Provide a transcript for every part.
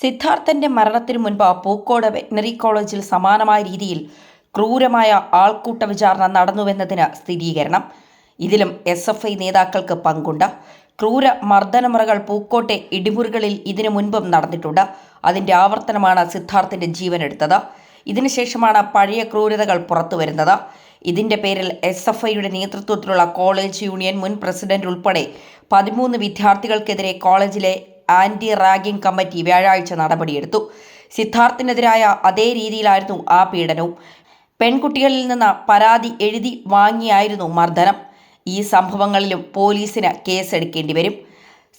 സിദ്ധാർത്ഥന്റെ മരണത്തിനു മുൻപ് പൂക്കോട് വെറ്റിനറി കോളേജിൽ സമാനമായ രീതിയിൽ ക്രൂരമായ ആൾക്കൂട്ട വിചാരണ നടന്നുവെന്നതിന് സ്ഥിരീകരണം. ഇതിലും എസ് എഫ് ഐ നേതാക്കൾക്ക് പങ്കുണ്ട്. ക്രൂര മർദ്ദനമുറകൾ പൂക്കോട്ടെ ഇടിമുറികളിൽ ഇതിനു മുൻപും നടന്നിട്ടുണ്ട്. അതിന്റെ ആവർത്തനമാണ് സിദ്ധാർത്ഥന്റെ ജീവനെടുത്തത്. ഇതിനുശേഷമാണ് പഴയ ക്രൂരതകൾ പുറത്തു വരുന്നത്. ഇതിന്റെ പേരിൽ എസ് എഫ് ഐയുടെ നേതൃത്വത്തിലുള്ള കോളേജ് യൂണിയൻ മുൻ പ്രസിഡന്റ് ഉൾപ്പെടെ പതിമൂന്ന് വിദ്യാർത്ഥികൾക്കെതിരെ കോളേജിലെ ആന്റി റാഗിംഗ് കമ്മിറ്റി വ്യാഴാഴ്ച നടപടിയെടുത്തു. സിദ്ധാർത്ഥിനെതിരായ അതേ രീതിയിലായിരുന്നു ആ പീഡനവും. പെൺകുട്ടികളിൽ നിന്ന് പരാതി എഴുതി വാങ്ങിയായിരുന്നു മർദ്ദനം. ഈ സംഭവങ്ങളിലും പോലീസിന് കേസെടുക്കേണ്ടി വരും.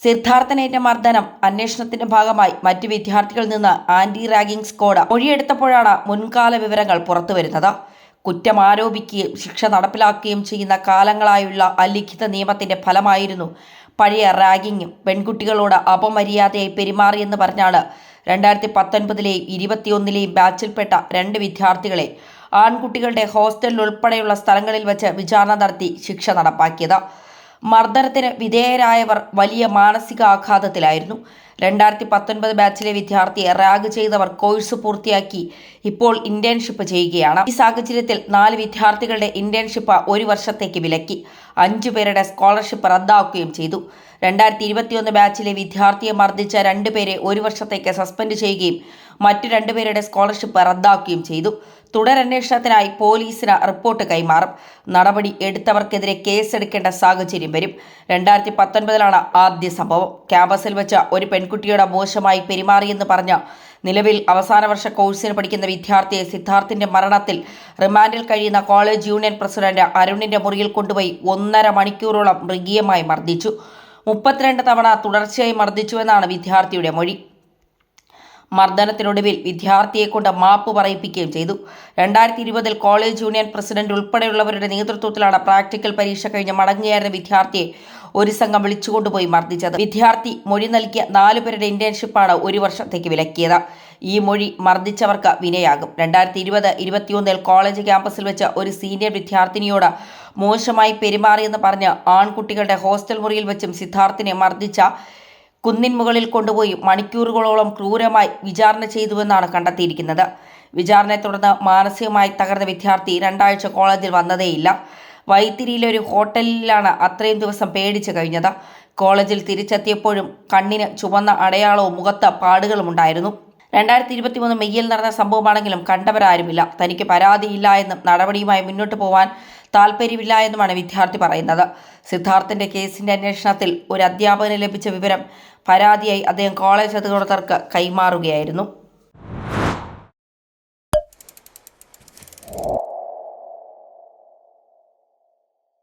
സിദ്ധാർത്ഥനേറ്റ മർദ്ദനം അന്വേഷണത്തിന്റെ ഭാഗമായി മറ്റ് വിദ്യാർത്ഥികളിൽ നിന്ന് ആന്റി റാഗിംഗ് സ്ക്വാഡ് മൊഴിയെടുത്തപ്പോഴാണ് മുൻകാല വിവരങ്ങൾ പുറത്തുവരുന്നത്. കുറ്റം ആരോപിക്കുകയും ശിക്ഷ നടപ്പിലാക്കുകയും ചെയ്യുന്ന കാലങ്ങളായുള്ള അലിഖിത നിയമത്തിന്റെ ഫലമായിരുന്നു പഴയ റാഗിങ്ങും പെൺകുട്ടികളോട് അപമര്യാദയായി പെരുമാറിയെന്ന് പറഞ്ഞാണ് രണ്ടായിരത്തി പത്തൊൻപതിലെയും ഇരുപത്തിയൊന്നിലെയും ബാച്ചിൽപ്പെട്ട രണ്ട് വിദ്യാർത്ഥികളെ ആൺകുട്ടികളുടെ ഹോസ്റ്റലിൽ ഉൾപ്പെടെയുള്ള സ്ഥലങ്ങളിൽ വെച്ച് വിചാരണ നടത്തി ശിക്ഷ നടപ്പാക്കിയത്. മർദ്ദനത്തിന് വിധേയരായവർ വലിയ മാനസികാഘാതത്തിലായിരുന്നു. രണ്ടായിരത്തി പത്തൊൻപത് ബാച്ചിലെ വിദ്യാർത്ഥിയെ റാഗ് ചെയ്തവർ കോഴ്സ് പൂർത്തിയാക്കി ഇപ്പോൾ ഇന്റേൺഷിപ്പ് ചെയ്യുകയാണ്. ഈ സാഹചര്യത്തിൽ നാല് വിദ്യാർത്ഥികളുടെ ഇന്റേൺഷിപ്പ് ഒരു വർഷത്തേക്ക് വിലക്കി. അഞ്ചു പേരുടെ സ്കോളർഷിപ്പ് റദ്ദാക്കുകയും ചെയ്തു. രണ്ടായിരത്തി ഇരുപത്തിയൊന്ന് ബാച്ചിലെ വിദ്യാർത്ഥിയെ മർദ്ദിച്ച രണ്ടുപേരെ ഒരു വർഷത്തേക്ക് സസ്പെൻഡ് ചെയ്യുകയും മറ്റു രണ്ടുപേരുടെ സ്കോളർഷിപ്പ് റദ്ദാക്കുകയും ചെയ്തു. തുടരന്വേഷണത്തിനായി പോലീസിന് റിപ്പോർട്ട് കൈമാറും. നടപടി എടുത്തവർക്കെതിരെ കേസെടുക്കേണ്ട സാഹചര്യം വരും. രണ്ടായിരത്തി പത്തൊൻപതിലാണ് ആദ്യ സംഭവം. ക്യാമ്പസിൽ വെച്ച ഒരു പെൺകുട്ടിയുടെ മോശമായി പെരുമാറിയെന്ന് പറഞ്ഞ നിലവിൽ അവസാന വർഷ കോഴ്സിന് പഠിക്കുന്ന വിദ്യാർത്ഥിയെ സിദ്ധാർത്ഥിന്റെ മരണത്തിൽ റിമാൻഡിൽ കഴിയുന്ന കോളേജ് യൂണിയൻ പ്രസിഡന്റ് അരുണിന്റെ മുറിയിൽ കൊണ്ടുപോയി ഒന്നര മണിക്കൂറോളം മൃഗീയമായി മർദ്ദിച്ചു. മുപ്പത്തിരണ്ട് തവണ തുടർച്ചയായി മർദ്ദിച്ചുവെന്നാണ് വിദ്യാർത്ഥിയുടെ മൊഴി. മർദ്ദനത്തിനൊടുവിൽ വിദ്യാർത്ഥിയെ കൊണ്ട് മാപ്പ് പറയിപ്പിക്കുകയും ചെയ്തു. രണ്ടായിരത്തി ഇരുപതിൽ കോളേജ് യൂണിയൻ പ്രസിഡന്റ് ഉൾപ്പെടെയുള്ളവരുടെ നേതൃത്വത്തിലാണ് പ്രാക്ടിക്കൽ പരീക്ഷ കഴിഞ്ഞ് മടങ്ങുകയായിരുന്ന വിദ്യാർത്ഥിയെ ഒരു സംഘം വിളിച്ചുകൊണ്ടുപോയി മർദ്ദിച്ചത്. വിദ്യാർത്ഥി മൊഴി നൽകിയ നാലുപേരുടെ ഇന്റേൺഷിപ്പാണ് ഒരു വർഷത്തേക്ക് വിലക്കിയത്. ഈ മൊഴി മർദ്ദിച്ചവർക്ക് വിനയാകും. രണ്ടായിരത്തി ഇരുപത് ഇരുപത്തിയൊന്നിൽ കോളേജ് ക്യാമ്പസിൽ വെച്ച് ഒരു സീനിയർ വിദ്യാർത്ഥിനിയോട് മോശമായി പെരുമാറിയെന്ന് പറഞ്ഞ് ആൺകുട്ടികളുടെ ഹോസ്റ്റൽ മുറിയിൽ വെച്ചും സിദ്ധാർത്ഥിനെ മർദ്ദിച്ച കുന്നിൻ മുകളിൽ കൊണ്ടുപോയി മണിക്കൂറുകളോളം ക്രൂരമായി വിചാരണ ചെയ്തുവെന്നാണ് കണ്ടെത്തിയിരിക്കുന്നത്. വിചാരണയെ തുടർന്ന് മാനസികമായി തകർന്ന വിദ്യാർത്ഥി രണ്ടാഴ്ച കോളേജിൽ വന്നതേയില്ല. വൈത്തിരിയിലെ ഒരു ഹോട്ടലിലാണ് അത്രയും ദിവസം പേടിച്ചു കഴിഞ്ഞത്. കോളേജിൽ തിരിച്ചെത്തിയപ്പോഴും കണ്ണിന് ചുവന്ന അടയാളവും മുഖത്ത് പാടുകളും ഉണ്ടായിരുന്നു. രണ്ടായിരത്തി ഇരുപത്തി മൂന്ന് മെയ്യിൽ നടന്ന സംഭവമാണെങ്കിലും കണ്ടവരാരുമില്ല. തനിക്ക് പരാതിയില്ല എന്നും നടപടിയുമായി മുന്നോട്ട് പോകാൻ താല്പര്യമില്ല എന്നുമാണ് വിദ്യാർത്ഥി പറയുന്നത്. സിദ്ധാർത്ഥിന്റെ കേസിന്റെ അന്വേഷണത്തിൽ ഒരു അധ്യാപകന് ലഭിച്ച വിവരം പരാതിയായി അദ്ദേഹം കോളേജ് അധികൃതർക്ക് കൈമാറുകയായിരുന്നു.